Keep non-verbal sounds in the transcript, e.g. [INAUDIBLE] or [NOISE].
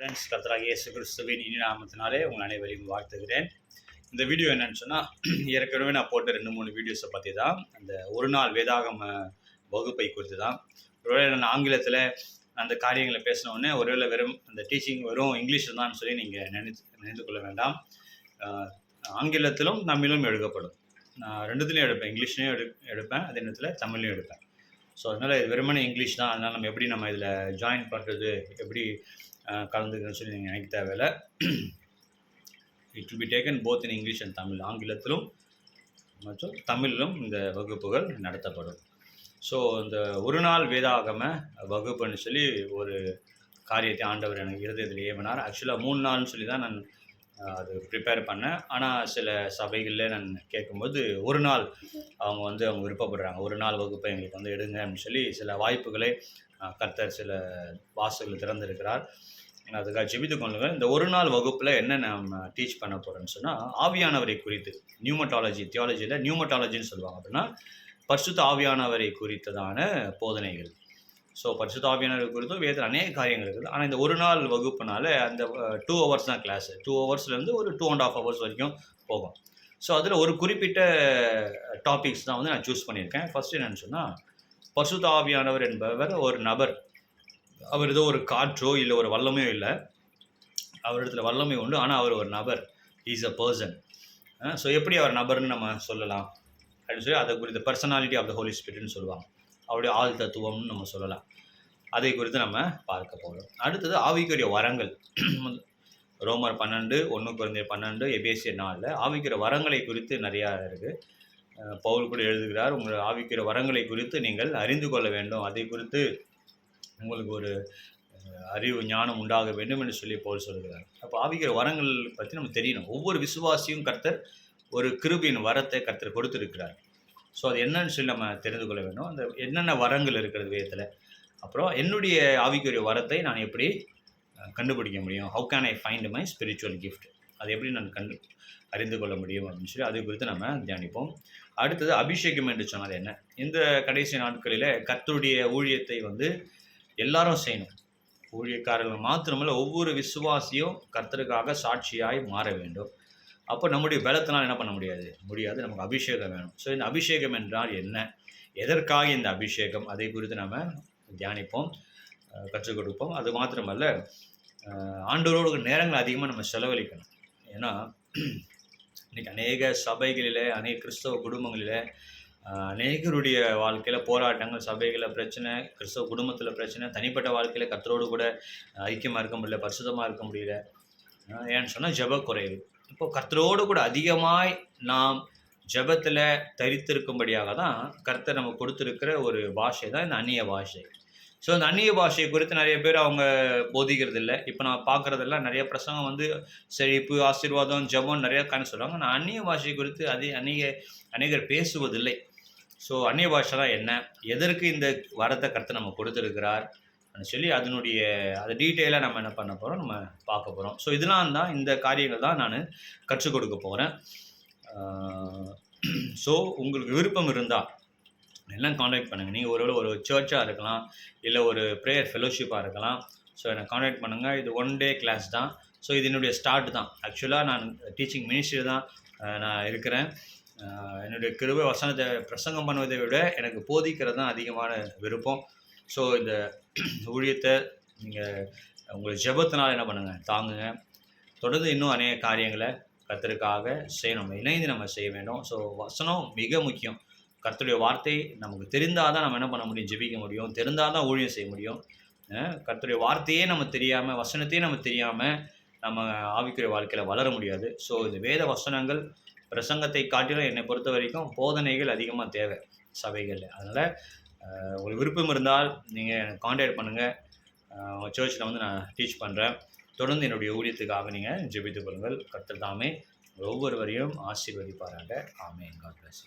Friends கர்த்தராக இயேசு கிறிஸ்துவின் இனி நாமத்தினாலே உங்கள் அனைவரையும் வாழ்த்துகிறேன். இந்த வீடியோ என்னன்னு சொன்னால் [CLEARS THROAT] ஏற்கனவே நான் போட்ட ரெண்டு மூணு வீடியோஸை பற்றி தான் அந்த ஒரு நாள் வேதாகம வகுப்பை குறித்து தான் ஒருவேளை நான் ஆங்கிலத்தில் அந்த காரியங்களை பேசின ஒருவேளை வெறும் அந்த டீச்சிங் வெறும் இங்கிலீஷில் தான் சொல்லி நீங்கள் நினைத்து நினைத்து கொள்ள வேண்டாம். ஆங்கிலத்திலும் தமிழும் எடுக்கப்படும். நான் ரெண்டுத்துலேயும் எடுப்பேன் இங்கிலீஷ்லேயும் எடு எடுப்பேன் அதே நேரத்தில் தமிழ்லையும் எடுப்பேன். ஸோ அதனால் இது வெறுமனே இங்கிலீஷ் தான். அதனால் நம்ம எப்படி நம்ம இதில் ஜாயின் பண்ணுறது எப்படி கலந்துக்கணும்னு சொல்லி நீங்கள் நினைக்க தேவையில்ல. It will be taken both in English and Tamil ஆங்கிலத்திலும் மற்றும் தமிழிலும் இந்த வகுப்புகள் நடத்தப்படும். ஸோ இந்த ஒரு நாள் வேதாகம வகுப்புன்னு சொல்லி ஒரு காரியத்தை ஆண்டவர் எனக்கு இருதயத்தில் ஏவினார். ஆக்சுவலாக மூணு நாள்னு சொல்லி தான் நான் அது ப்ரிப்பேர் பண்ணேன். ஆனால் சில சபைகளில் நான் கேட்கும்போது ஒரு நாள் அவங்க வந்து அவங்க விருப்பப்படுறாங்க. ஒரு நாள் வகுப்பை எங்களுக்கு வந்து எடுங்க அப்படின்னு சொல்லி சில வாய்ப்புகளை கர்த்தர் சில வாசல்கள் திறந்திருக்கிறார். அதுக்காக ஜெபித்து கொள்ளுங்கள். இந்த ஒரு நாள் வகுப்பில் என்ன நம்ம டீச் பண்ண போகிறோம்னு சொன்னால் ஆவியானவரை குறித்து. நியூமட்டாலஜி தியாலஜியில் நியூமட்டாலஜின்னு சொல்லுவாங்க அப்படின்னா பரிசுத்த ஆவியானவரை குறித்ததான போதனைகள். ஸோ பரிசுத்த ஆவியானவர் குறித்தும் வேதத்தில் அநேக காரியங்கள் இருக்குது. ஆனால் இந்த ஒரு நாள் வகுப்புனால அந்த டூ ஹவர்ஸ் தான் கிளாஸு டூ ஹவர்ஸ்லேருந்து ஒரு டூ அண்ட் ஆஃப் ஹவர்ஸ் வரைக்கும் போகும். ஸோ அதில் ஒரு குறிப்பிட்ட டாபிக்ஸ் தான் வந்து நான் சூஸ் பண்ணியிருக்கேன். ஃபர்ஸ்ட் என்னென்னு சொன்னால் பரிசுத்த ஆவியானவர் என்பவர் ஒரு நபர். அவர் ஏதோ ஒரு காற்றோ இல்லை ஒரு வல்லமையோ இல்லை. அவரிடத்துல வல்லமை உண்டு. ஆனால் அவர் ஒரு நபர். இஸ் அ பர்சன் ஸோ எப்படி அவர் நபர்னு நம்ம சொல்லலாம்? அப்படின்னு சொல்லி அதை குறித்த பர்சனாலிட்டி ஆஃப் த ஹோலி ஸ்பிரிட்னு சொல்லுவாங்க. அவருடைய ஆள் தத்துவம்னு நம்ம சொல்லலாம். அதை குறித்து நம்ம பார்க்க போகிறோம் அடுத்தது ஆவிக்குரிய வரங்கள். ரோமர் பன்னெண்டு ஒன்று குறைந்த பன்னெண்டு எபேசிய நாளில் ஆவிக்கிற வரங்களை குறித்து நிறையா இருக்குது பவுல் கூட எழுதுகிறார் உங்கள் ஆவிக்கிற வரங்களை குறித்து நீங்கள் அறிந்து கொள்ள வேண்டும். அதை குறித்து உங்களுக்கு ஒரு அறிவு ஞானம் உண்டாக வேண்டும் என்று சொல்லி பவுல் சொல்கிறார். அப்போ ஆவிக்கிற வரங்கள் பற்றி நம்ம தெரியணும். ஒவ்வொரு விசுவாசியும் கர்த்தர் ஒரு கிருபியின் வரத்தை கர்த்தர் கொடுத்துருக்கிறார். ஸோ அது என்னன்னு சொல்லி நம்ம தெரிந்து கொள்ள வேண்டும். அந்த என்னென்ன வரங்கள் இருக்கிறது வேதத்தில்? அப்புறம் என்னுடைய ஆவிக்குரிய வரத்தை நான் எப்படி கண்டுபிடிக்க முடியும். How can I find my spiritual gift அது எப்படி நான் கண்டு அறிந்து கொள்ள முடியும் அப்படின்னு சொல்லி அது குறித்து நம்ம தியானிப்போம். அடுத்தது அபிஷேகம் என்று சொன்னால் என்ன? இந்த கடைசி நாட்களில் கர்த்தருடைய ஊழியத்தை வந்து எல்லாரும் செய்யணும். ஊழியக்காரர்கள் மாத்திரமல்ல ஒவ்வொரு விசுவாசியும் கர்த்தருக்காக சாட்சியாய் மாற வேண்டும். அப்போ நம்முடைய பலத்தினால் என்ன பண்ண முடியாது? முடியாது. நமக்கு அபிஷேகம் வேணும். ஸோ இந்த அபிஷேகம் என்றால் என்ன? எதற்காக இந்த அபிஷேகம்? அதை குறித்து நம்ம தியானிப்போம். கற்றுக் கொடுப்போம். அது மாத்திரமல்ல ஆண்டவரோடு நேரங்கள் அதிகமாக நம்ம செலவழிக்கணும். ஏன்னா இன்னைக்கு அநேக சபைகளில் அநேக கிறிஸ்தவ குடும்பங்களில் அநேகருடைய வாழ்க்கையில் போராட்டங்கள் சபைகளில் பிரச்சனை கிறிஸ்தவ குடும்பத்தில் பிரச்சனை தனிப்பட்ட வாழ்க்கையில் கத்தரோடு கூட ஐக்கியமாக இருக்க முடியல பரிசுத்தமாக இருக்க முடியல. ஏன்னு சொன்னால் ஜெப குறைவு இப்போ கர்த்தரோடு கூட அதிகமாய் நாம் ஜெபத்தில் தரித்திருக்கும்படியாக தான் கர்த்தர் நம்ம கொடுத்துருக்கிற ஒரு பாஷை தான் இந்த அந்நிய பாஷை ஸோ இந்த அந்நிய பாஷையை குறித்து நிறைய பேர் அவங்க போதிக்கிறது இல்லை இப்போ நான் பார்க்குறதெல்லாம் நிறைய பிரசங்கம் வந்து செழிப்பு ஆசீர்வாதம் ஜெபம் நிறைய காரணம் சொல்கிறாங்க நான் அந்நிய பாஷையை குறித்து அதே அநேக அநேகர் பேசுவதில்லை. ஸோ அந்நிய பாஷைலாம் என்ன? எதற்கு இந்த வரத்தை கருத்தை நம்ம கொடுத்துருக்கிறார்? அப்படின்னு சொல்லி அதனுடைய அதை டீட்டெயிலாக நம்ம என்ன பண்ண போகிறோம் நம்ம பார்க்க போகிறோம் ஸோ இதெல்லாம் தான் இந்த காரியங்கள் தான் நான் கற்றுக் கொடுக்க போகிறேன் ஸோ உங்களுக்கு விருப்பம் இருந்தால் எல்லாம் காண்டாக்ட் பண்ணுங்கள் நீங்கள் ஒருவேளை ஒரு சர்ச்சாக இருக்கலாம் இல்லை ஒரு ப்ரேயர் ஃபெலோஷிப்பாக இருக்கலாம். ஸோ என்னை காண்டாக்ட் பண்ணுங்கள் இது ஒன் டே கிளாஸ் தான். ஸோ இது என்னுடைய ஸ்டார்ட் தான். ஆக்சுவலாக நான் டீச்சிங் மினிஸ்ட்ரி தான் நான் இருக்கிறேன். என்னுடைய கிருபை வசனத்தை பிரசங்கம் பண்ணுவதை விட எனக்கு போதிக்கிறது தான் அதிகமான விருப்பம். ஸோ இந்த [CLEARS THROAT] ஊழியத்தை நீங்கள் உங்களுக்கு ஜபத்தினால் என்ன பண்ணுங்கள் தாங்குங்க. தொடர்ந்து இன்னும் அநேக காரியங்களை கத்திற்காக செய்யணும். இணைந்து நம்ம செய்ய வேண்டும். ஸோ வசனம் மிக முக்கியம். கர்த்தருடைய வார்த்தை நமக்கு தெரிந்தால் தான் நம்ம என்ன பண்ண முடியும்? ஜெபிக்க முடியும். தெரிந்தால் தான் ஊழியம் செய்ய முடியும். கர்த்தருடைய வார்த்தையே நம்ம தெரியாமல் வசனத்தையே நம்ம தெரியாமல் நம்ம ஆவிக்குரிய வாழ்க்கையில் வளர முடியாது. ஸோ இந்த வேத வசனங்கள் பிரசங்கத்தை காட்டிலும் என்னை பொறுத்த வரைக்கும் போதனைகள் அதிகமாக தேவை சபைகளில். அதனால் உங்களுக்கு விருப்பம் இருந்தால் நீங்கள் எனக்கு காண்டாக்ட் பண்ணுங்கள் சர்ச்சில் வந்து நான் டீச் பண்ணுறேன் தொடர்ந்து என்னுடைய ஊழியத்துக்காக நீங்கள் ஜெபித்துக் கொள்ளுங்கள். கர்த்தர் தாமே ஒவ்வொருவரையும் ஆசீர்வதிப்பாராக. ஆமே காட் பிளஸ்